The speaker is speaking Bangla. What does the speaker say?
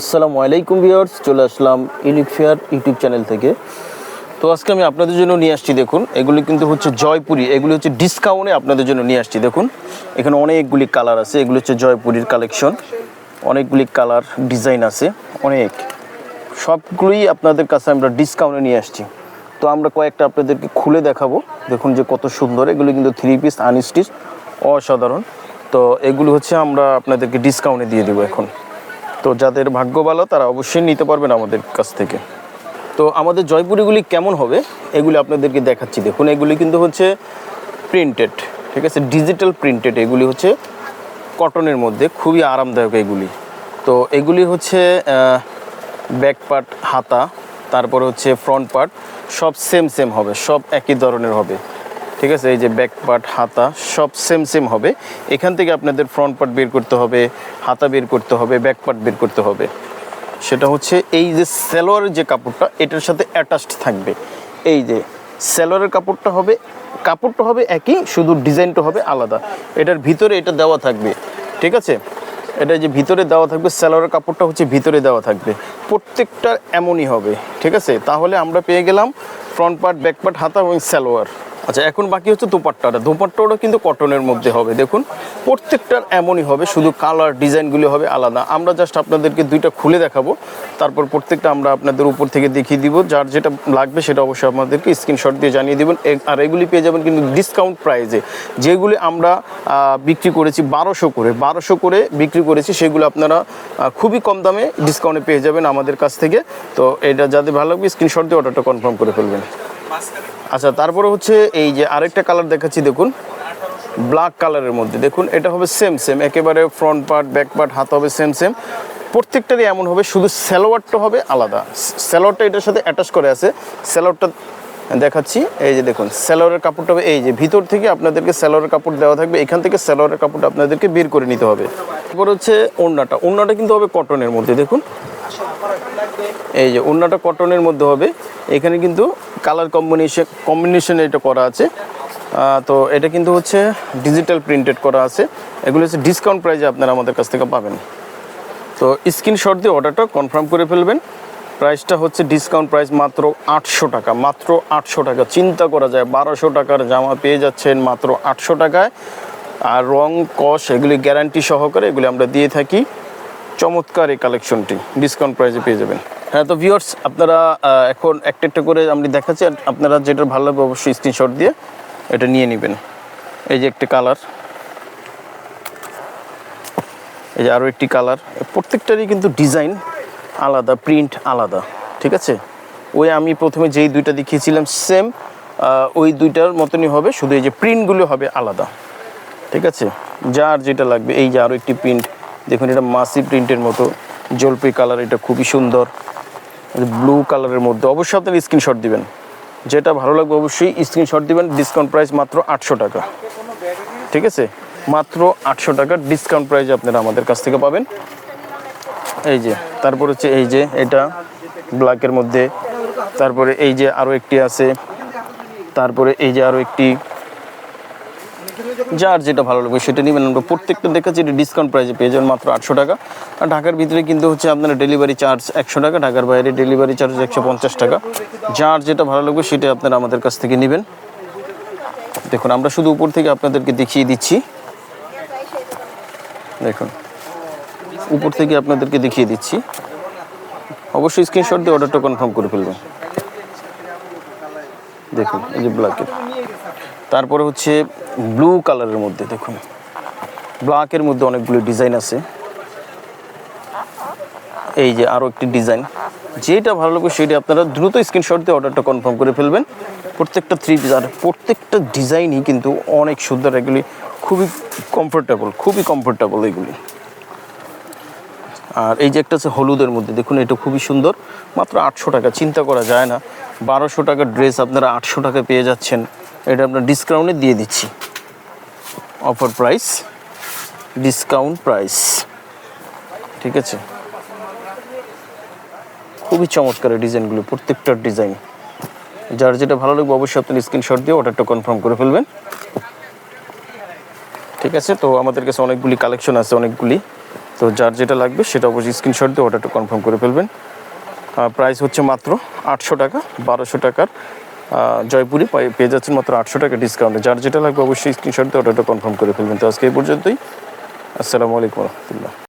আসসালামু আলাইকুম ভিউয়ার্স, চলে আসলাম ইউনিক ফেয়ার ইউটিউব চ্যানেল থেকে। তো আজকে আমি আপনাদের জন্য নিয়ে আসছি, দেখুন, এগুলি কিন্তু হচ্ছে জয়পুরি, এগুলি হচ্ছে ডিসকাউন্টে আপনাদের জন্য নিয়ে আসছি, দেখুন। এখানে অনেকগুলি কালার আছে, এগুলি হচ্ছে জয়পুরির কালেকশন অনেকগুলি কালার ডিজাইন আছে, অনেক। সবগুলোই আপনাদের কাছে আমরা ডিসকাউন্টে নিয়ে আসছি। তো আমরা কয়েকটা আপনাদেরকে খুলে দেখাবো, দেখুন যে কত সুন্দর, এগুলো কিন্তু থ্রি পিস আনস্টিচ অসাধারণ। তো এগুলো হচ্ছে আমরা আপনাদেরকে ডিসকাউন্টে দিয়ে দেবো এখন। তো যাদের ভাগ্য ভালো, তারা অবশ্যই নিতে পারবেন আমাদের কাছ থেকে। তো আমাদের জয়পুরিগুলি কেমন হবে, এগুলি আপনাদেরকে দেখাচ্ছি। দেখুন, এগুলি কিন্তু হচ্ছে প্রিন্টেড ঠিক আছে? ডিজিটাল প্রিন্টেড এগুলি হচ্ছে কটনের মধ্যে, খুবই আরামদায়ক এগুলি। তো এগুলি হচ্ছে ব্যাক পার্ট হাতা, তারপরে হচ্ছে ফ্রন্ট পার্ট সব সেম সেম হবে, সব একই ধরনের হবে। ঠিক আছে? এই যে ব্যাক পার্ট হাতা, সব সেম সেম হবে। এখান থেকে আপনাদের ফ্রন্ট পার্ট বের করতে হবে, হাতা বের করতে হবে ব্যাক পার্ট বের করতে হবে। সেটা হচ্ছে এই যে সেলোয়ারের যে কাপড়টা, এটার সাথে অ্যাটাচড থাকবে। এই যে সেলোয়ারের কাপড়টা হবে কাপড়টা হবে একই, শুধু ডিজাইনটা হবে আলাদা। এটার ভিতরে এটা দেওয়া থাকবে, ঠিক আছে? এটা যে ভিতরে দেওয়া থাকবে স্যালোয়ারের কাপড়টা হচ্ছে ভিতরে দেওয়া থাকবে। প্রত্যেকটা এমনই হবে, ঠিক আছে? তাহলে আমরা পেয়ে গেলাম ফ্রন্ট পার্ট ব্যাক পার্ট হাতা এবং সালোয়ার আচ্ছা এখন বাকি হচ্ছে দোপাট্টাটা দোপাট্টাটা কিন্তু কটনের মধ্যে হবে, দেখুন। প্রত্যেকটার এমনই হবে, শুধু কালার ডিজাইনগুলি হবে আলাদা। আমরা জাস্ট আপনাদেরকে দুইটা খুলে দেখাবো। তারপর প্রত্যেকটা আমরা আপনাদের উপর থেকে দেখিয়ে দিব। যার যেটা লাগবে সেটা অবশ্যই আমাদেরকে স্ক্রিনশট দিয়ে জানিয়ে দেবেন। আর এগুলি পেয়ে যাবেন কিন্তু ডিসকাউন্ট প্রাইজে যেগুলি আমরা বিক্রি করেছি বারোশো করে বারোশো করে বিক্রি করেছি, সেগুলো আপনারা খুবই কম দামে ডিসকাউন্টে পেয়ে যাবেন আমাদের কাছ থেকে। তো এটা যাদের ভালো লাগবে স্ক্রিনশট দিয়ে অর্ডারটা কনফার্ম করে ফেলবেন। আচ্ছা তারপরে হচ্ছে এই যে আরেকটা কালার দেখাচ্ছি, দেখুন। ব্ল্যাক কালারের মধ্যে। দেখুন, এটা হবে সেম সেম একেবারে ফ্রন্ট পার্ট ব্যাক পার্ট হাত হবে সেম সেম প্রত্যেকটারই এমন হবে, শুধু স্যালোয়ারটা হবে আলাদা। স্যালোয়ারটা এটার সাথে অ্যাটাচ করে আছে। স্যালোয়ারটা দেখাচ্ছি। এই যে দেখুন স্যালোয়ারের কাপড়টা হবে এই যে। ভিতর থেকে আপনাদেরকে স্যালোয়ারের কাপড় দেওয়া থাকবে। এখান থেকে স্যালোয়ারের কাপড়টা আপনাদেরকে বের করে নিতে হবে। তারপর হচ্ছে ওড়নাটা। ওড়নাটা কিন্তু হবে কটনের মধ্যে। দেখুন এই যে ওড়নাটা কটনের মধ্যে হবে। এখানে কিন্তু কালার কম্বিনেশন কম্বিনেশন এটা করা আছে। তো এটা কিন্তু হচ্ছে ডিজিটাল প্রিন্টেড করা আছে। এগুলো হচ্ছে ডিসকাউন্ট প্রাইজে আপনারা আমাদের কাছ থেকে পাবেন। তো স্ক্রিনশট দিয়ে অর্ডারটা কনফার্ম করে ফেলবেন। প্রাইসটা হচ্ছে ডিসকাউন্ট প্রাইস মাত্র আটশো টাকা। মাত্র আটশো টাকা। চিন্তা করা যায়, বারোশো টাকার জামা পেয়ে যাচ্ছেন মাত্র আটশো টাকায়। আর রং, কস, এগুলি গ্যারান্টি সহকারে এগুলি আমরা দিয়ে থাকি। চমৎকার এই কালেকশনটি ডিসকাউন্ট প্রাইসে পেয়ে যাবেন। হ্যাঁ তো ভিউয়ার্স আপনারা এখন একটা একটা করে আমি দেখাচ্ছি আপনারা যেটা ভালো লাগবে অবশ্যই স্ক্রিনশট দিয়ে এটা নিয়ে নেবেন। এই যে একটা কালার এই যে আরও একটি কালার প্রত্যেকটারই কিন্তু ডিজাইন আলাদা প্রিন্ট আলাদা, ঠিক আছে? ওই আমি প্রথমে যেই দুইটা দেখিয়েছিলাম সেম ওই দুইটার মতনই হবে, শুধু এই যে প্রিন্টগুলো হবে আলাদা, ঠিক আছে? যার যেটা লাগবে, এই যে আরও একটি প্রিন্ট দেখুন, এটা মাসি প্রিন্টের মতো। জলপাই কালার এটা খুবই সুন্দর। ব্লু কালারের মধ্যে। অবশ্যই আপনার স্ক্রিনশট দিবেন। যেটা ভালো লাগবে অবশ্যই স্ক্রিনশট দিবেন। ডিসকাউন্ট প্রাইস মাত্র আটশো টাকা। ঠিক আছে? মাত্র আটশো টাকার ডিসকাউন্ট প্রাইজে আপনারা আমাদের কাছ থেকে পাবেন। এই যে, তারপর হচ্ছে এই যে, এটা ব্ল্যাকের মধ্যে। তারপরে এই যে আরও একটি আছে। তারপরে এই যে আরও একটি যার যেটা ভালো লাগবে সেটা নেবেন। আমরা প্রত্যেকটা দেখাচ্ছি, এটা ডিসকাউন্ট প্রাইসে পেয়ে যাবেন মাত্র আটশো টাকা। আর ঢাকার ভিতরে কিন্তু হচ্ছে আপনার ডেলিভারি চার্জ একশো টাকা, ঢাকার বাইরে ডেলিভারি চার্জ একশো পঞ্চাশ টাকা। যার যেটা ভালো লাগবে সেটা আপনারা আমাদের কাছ থেকে নেবেন। দেখুন, আমরা শুধু উপর থেকে আপনাদেরকে দেখিয়ে দিচ্ছি। দেখুন, উপর থেকে আপনাদেরকে দেখিয়ে দিচ্ছি। অবশ্যই স্ক্রিনশট দিয়ে অর্ডারটা কনফার্ম করে ফেলবেন। দেখুন, এই যে ব্ল্যাকের তারপরে হচ্ছে ব্লু কালারের মধ্যে, দেখুন। ব্ল্যাকের মধ্যে অনেকগুলো ডিজাইন আছে। এই যে আরও একটি ডিজাইন যেটা ভালো লাগবে সেটা আপনারা দ্রুত স্ক্রিনশট দিয়ে অর্ডারটা কনফার্ম করে ফেলবেন। প্রত্যেকটা থ্রি পিস আর প্রত্যেকটা ডিজাইনই কিন্তু অনেক সুন্দর এগুলি। খুবই কমফোর্টেবল খুবই কমফোর্টেবল এগুলি। আর এই যে একটা আছে হলুদের মধ্যে, দেখুন এটা খুবই সুন্দর। মাত্র আটশো টাকা, চিন্তা করা যায় না। বারোশো টাকার ড্রেস আপনারা আটশো টাকা পেয়ে যাচ্ছেন। এটা আপনার ডিসকাউন্টে দিয়ে দিচ্ছি। অফার প্রাইস ডিসকাউন্ট প্রাইস ঠিক আছে? খুবই চমৎকার ডিজাইনগুলো প্রত্যেকটার ডিজাইন। যার যেটা ভালো লাগবে অবশ্যই আপনি স্ক্রিনশট দিয়ে অর্ডারটা কনফার্ম করে ফেলবেন। ঠিক আছে? তো আমাদের কাছে অনেকগুলি কালেকশন আছে, অনেকগুলি। তো যার যেটা লাগবে সেটা অবশ্যই স্ক্রিনশট দিয়ে অর্ডারটা কনফার্ম করে ফেলবেন। প্রাইস হচ্ছে মাত্র আটশো টাকা, বারোশো টাকার জয়পুরে। পেয়ে যাচ্ছেন মাত্র আটশো টাকা ডিসকাউন্টে যার যেটা লাগবে অবশ্যই স্ক্রিনশট দিয়ে অর্ডারটা কনফার্ম করে ফেলবেন। তো আজকে এই পর্যন্তই। আসসালামু আলাইকুম রহমতুল্লাহ।